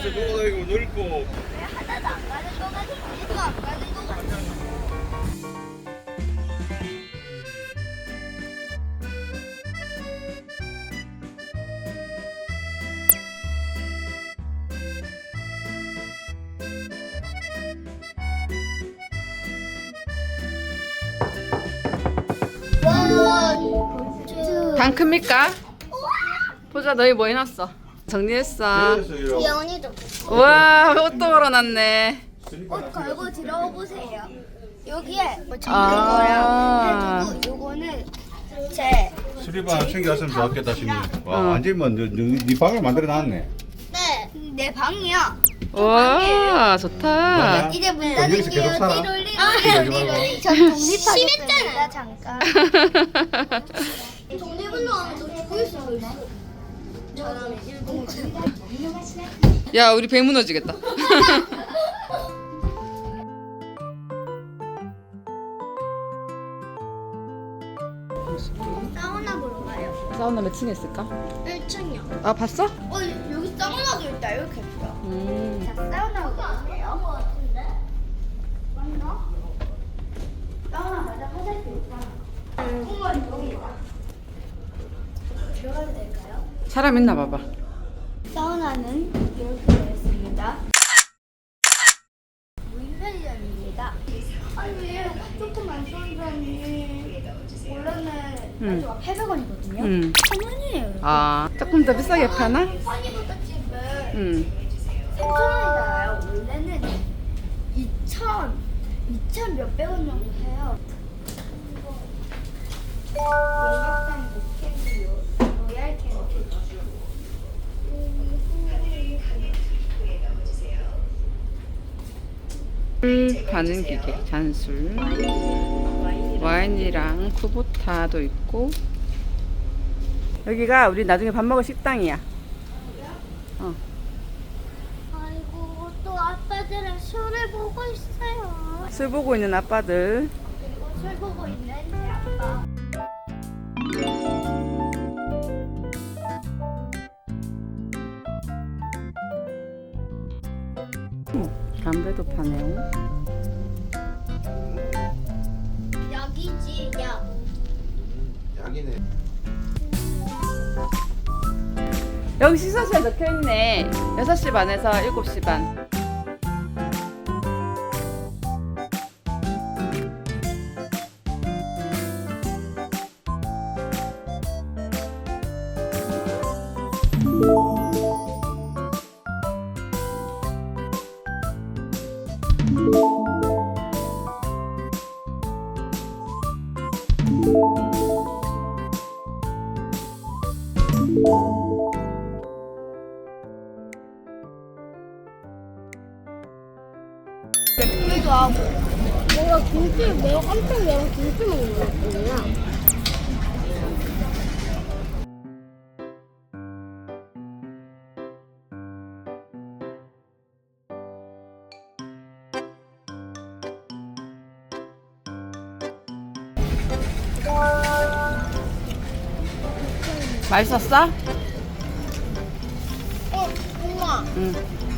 바다에서 놀아다니고 놀고 하나도 안 가는 거 같아. 이거 안 가는 거 같아. 원, 큽니까? 보자 너희 뭐 해놨어? 정리했어. 예원이도 우와 옷도 걸어놨네. 옷 걸고 들어오 보세요. 여기에 뭐 적는 아. 거예요. 해두고 요거는 제 수리바 챙겨왔으면 좋았겠다 싶네 와 어. 완전히 뭐네 네 방을 만들어 놨네 네, 내 방이야. 우와 좋다. 이제 문 여기서 닫을게요. 계속 살아? 띠롤리 그러지 말고. 롤리 전 독립하겠습니다. 잠깐. 독립운동하면 너 죽을 수도 있어. 일본 야 우리 배 무너지겠다. 사우나 보러 가요. 사우나 몇층 했을까? 1층이요. 아 봤어? 어 여기 사우나도 있다. 이렇게 있어. 음. 자, 사우나 가자 화장실 있잖아. 공원 여기 있다. 들어가도 될까요? 사람 있나 봐봐. 사우나는 이렇게 되어 있습니다. 무인 편의점입니다. 아니, 조금만 쏜다니. 원래는 음. 800원이거든요. 음. 1000원이에요. 아 조금 더 비싸게 파나? 허니부터 집은 음. 3,000원이잖아요. 원래는 2,000, 2,000 몇백 원 정도 해요. 용각 술 파는 기계 잔술 와인이랑 쿠보타도 있고 여기가 우리 나중에 밥 먹을 식당이야 어. 아이고 또 아빠들은 술을 보고 있어요. 술 보고 있는 아빠들 그리고 술 보고 있는 제 아빠. 담배도 파네요. 약이지 약. 약이네. 여기 시사시에 적혀있네. 6시 반에서 7시 반 김치 매우 깜짝 매운 김치 먹는 거 같거든요. 맛있었어? 어, 엄마. 응.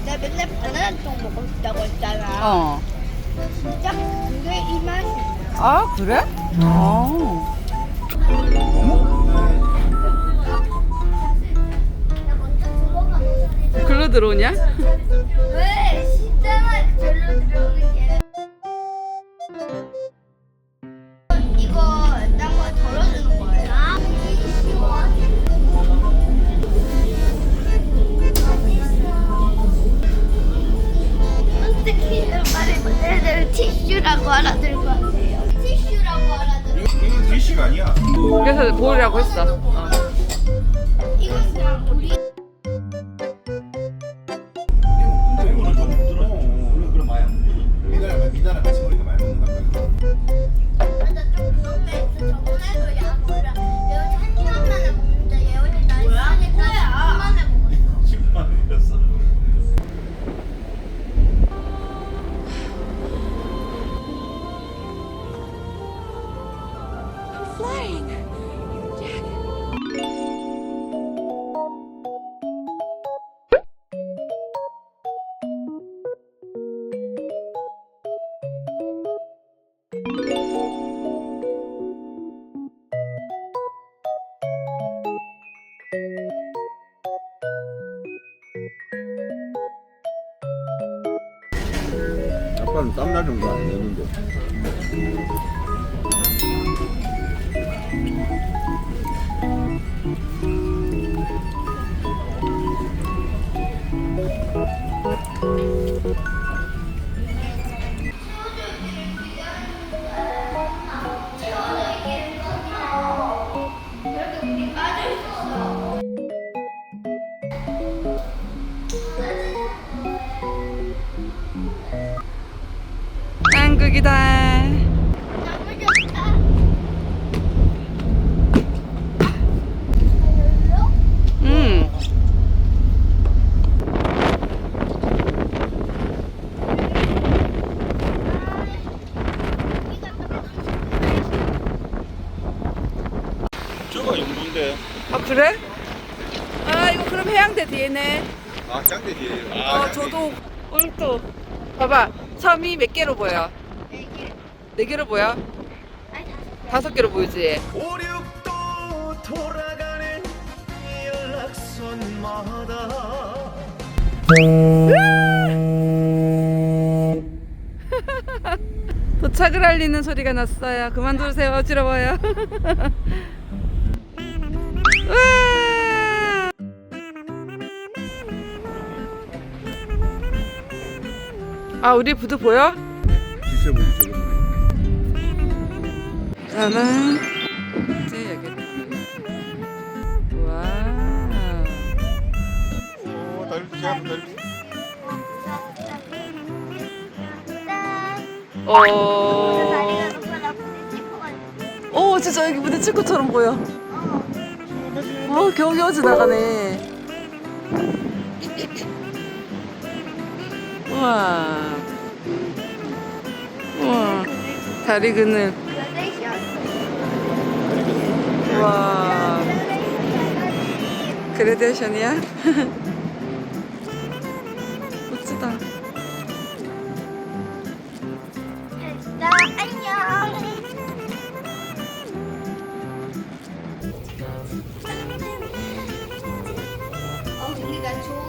나 맨날 바나나통 먹고 싶다고 했잖아. 어. 진짜 그게 이 맛이야. 아 그래? 들어가. 글로 들어오냐? 왜 진짜만 절로 들어오는 게? 티슈라고 알아들을 것 같아요. 티슈라고 알아들을. 이건 디시가 아니야 그래서 보려고 했어. 어. flying. Jack. 아빠는 땀날 정도 안 내는데. 한국이다. 너무 좋다. 알려줘? 음. 아 그래? 아 이거 그럼 해양대 뒤에네. 아 짱대지. 어 저도 얼또 봐봐 섬이 몇 개로 보여? 네 개로 보여? 다섯 개로 보이지? 오륙도 돌아가는 연락선마다 도착을 알리는 소리가 났어요. 그만 두세요. 어지러워요. 아 우리 부두 보여? 기세보이 저는 이제 여기 와. 오 달리 제압 달리. 어. 오 진짜 여기 부딪힐 것처럼 보여. 어 겨우겨우 지나가네. 우와. 우와. 다리 그늘. 와. 그레디션이야? 멋지다. 됐어, 안녕. 어, 우리가 좋아.